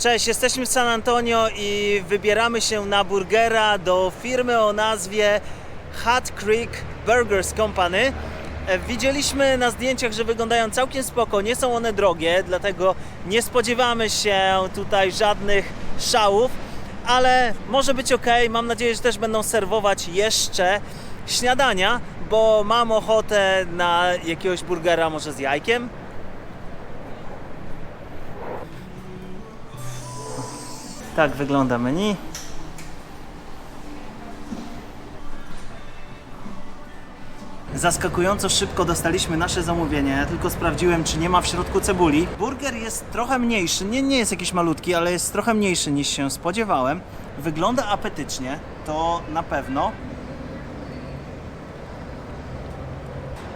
Cześć, jesteśmy w San Antonio i wybieramy się na burgera do firmy o nazwie Hot Creek Burgers Company. E, Widzieliśmy na zdjęciach, że wyglądają całkiem spoko, nie są one drogie, dlatego nie spodziewamy się tutaj żadnych szałów, ale może być ok. Mam nadzieję, że też będą serwować jeszcze śniadania, bo mam ochotę na jakiegoś burgera może z jajkiem. Tak wygląda menu. Zaskakująco szybko dostaliśmy nasze zamówienie. Ja tylko sprawdziłem, czy nie ma w środku cebuli. Burger jest trochę mniejszy, nie, nie jest jakiś malutki, ale jest trochę mniejszy niż się spodziewałem. Wygląda apetycznie, to na pewno.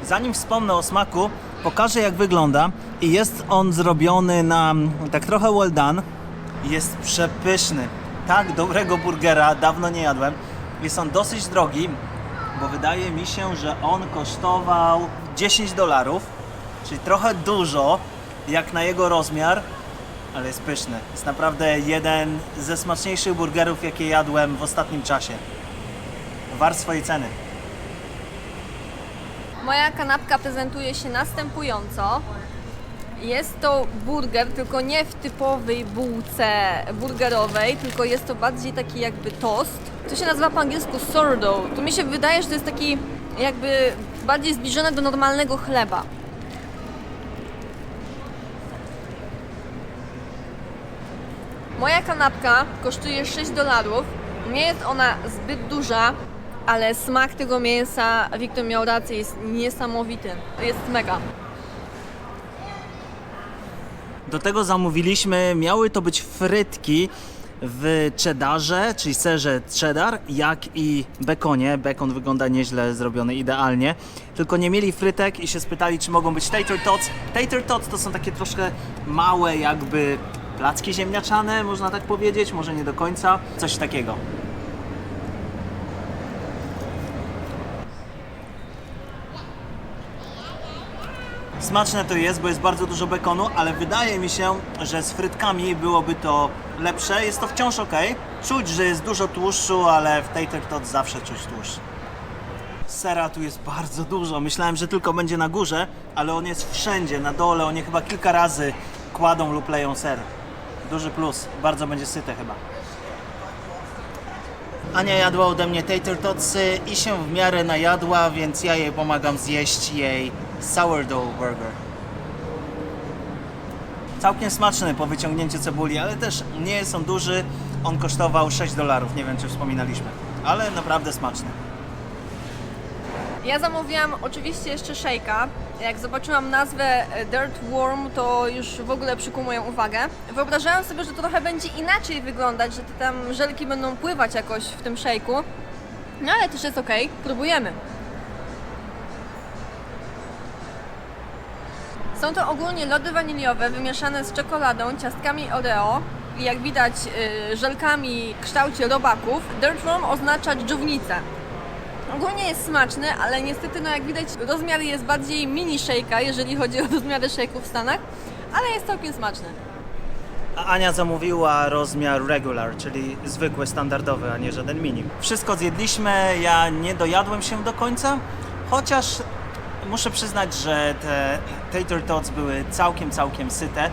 Zanim wspomnę o smaku, pokażę jak wygląda. I jest on zrobiony na tak trochę well done. Jest przepyszny. Tak dobrego burgera dawno nie jadłem. Jest on dosyć drogi, bo wydaje mi się, że on kosztował 10 dolarów, czyli trochę dużo jak na jego rozmiar, ale jest pyszny. Jest naprawdę jeden ze smaczniejszych burgerów, jakie jadłem w ostatnim czasie. Wart swojej ceny. Moja kanapka prezentuje się następująco. Jest to burger, tylko nie w typowej bułce burgerowej, tylko jest to bardziej taki jakby tost. To się nazywa po angielsku sourdough. To mi się wydaje, że to jest taki jakby bardziej zbliżone do normalnego chleba. Moja kanapka kosztuje 6 dolarów. Nie jest ona zbyt duża, ale smak tego mięsa, Wiktor miał rację, jest niesamowity. Jest mega. Do tego zamówiliśmy, miały to być frytki w cheddarze, czyli serze cheddar, jak i bekonie. Bekon wygląda nieźle zrobiony, idealnie. Tylko nie mieli frytek i się spytali, czy mogą być tater tots. Tater tots to są takie troszkę małe jakby placki ziemniaczane, można tak powiedzieć, może nie do końca. Coś takiego. Smaczne to jest, bo jest bardzo dużo bekonu, ale wydaje mi się, że z frytkami byłoby to lepsze. Jest to wciąż ok. Czuć, że jest dużo tłuszczu, ale w tater tot zawsze czuć tłuszcz. Sera tu jest bardzo dużo. Myślałem, że tylko będzie na górze, ale on jest wszędzie, na dole. Oni chyba kilka razy kładą lub leją ser. Duży plus. Bardzo będzie syte chyba. Ania jadła ode mnie tater totsy i się w miarę najadła, więc ja jej pomagam zjeść jej sourdough burger. Całkiem smaczny po wyciągnięciu cebuli, ale też nie jest on duży. On kosztował 6 dolarów, nie wiem czy wspominaliśmy, ale naprawdę smaczny. Ja zamówiłam oczywiście jeszcze szejka. Jak zobaczyłam nazwę e, Dirt Worm, to już w ogóle przykuł moją uwagę. Wyobrażałam sobie, że to trochę będzie inaczej wyglądać, że te tam żelki będą pływać jakoś w tym szejku. No ale też jest ok, próbujemy. Są to ogólnie lody waniliowe wymieszane z czekoladą, ciastkami Oreo i jak widać y, żelkami w kształcie robaków. Dirt Worm oznacza dżdżownicę. Ogólnie jest smaczny, ale niestety, no jak widać, rozmiar jest bardziej mini shake'a, jeżeli chodzi o rozmiary shake'ów w Stanach, ale jest całkiem smaczny. A Ania zamówiła rozmiar regular, czyli zwykły, standardowy, a nie żaden mini. Wszystko zjedliśmy, ja nie dojadłem się do końca, chociaż muszę przyznać, że te tater tots były całkiem, całkiem syte.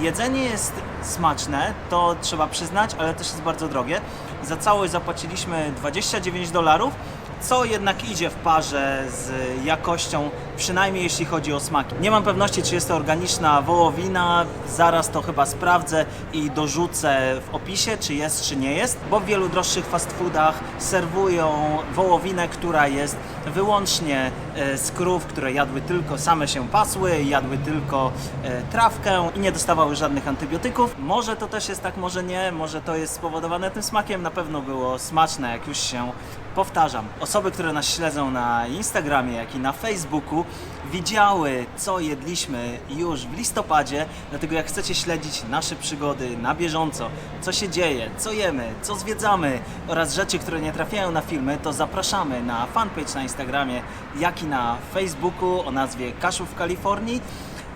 Jedzenie jest smaczne, to trzeba przyznać, ale też jest bardzo drogie. Za całość zapłaciliśmy 29 dolarów, co jednak idzie w parze z jakością, przynajmniej jeśli chodzi o smaki. Nie mam pewności, czy jest to organiczna wołowina, zaraz to chyba sprawdzę i dorzucę w opisie, czy jest, czy nie jest, bo w wielu droższych fast foodach serwują wołowinę, która jest wyłącznie e, z krów, które jadły tylko, same się pasły, jadły tylko e, trawkę i nie dostawały żadnych antybiotyków. Może to też jest tak, może nie, może to jest spowodowane tym smakiem, na pewno było smaczne, jak już się powtarzam. Osoby, które nas śledzą na Instagramie, jak i na Facebooku, widziały, co jedliśmy już w listopadzie. Dlatego, jak chcecie śledzić nasze przygody na bieżąco, co się dzieje, co jemy, co zwiedzamy oraz rzeczy, które nie trafiają na filmy, to zapraszamy na fanpage na Instagramie, jak i na Facebooku o nazwie Kaszów w Kalifornii.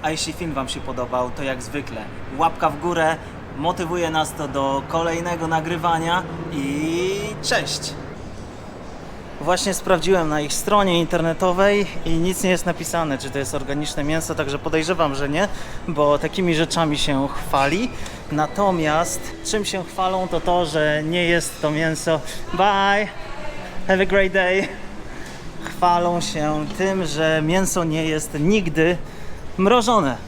A jeśli film Wam się podobał, to jak zwykle łapka w górę, Motywuje nas to do kolejnego nagrywania i cześć! Właśnie sprawdziłem na ich stronie internetowej i nic nie jest napisane, czy to jest organiczne mięso, także podejrzewam, że nie, bo takimi rzeczami się chwali. Natomiast czym się chwalą, to to, że nie jest to mięso. Bye! Have a great day! Chwalą się tym, że mięso nie jest nigdy mrożone.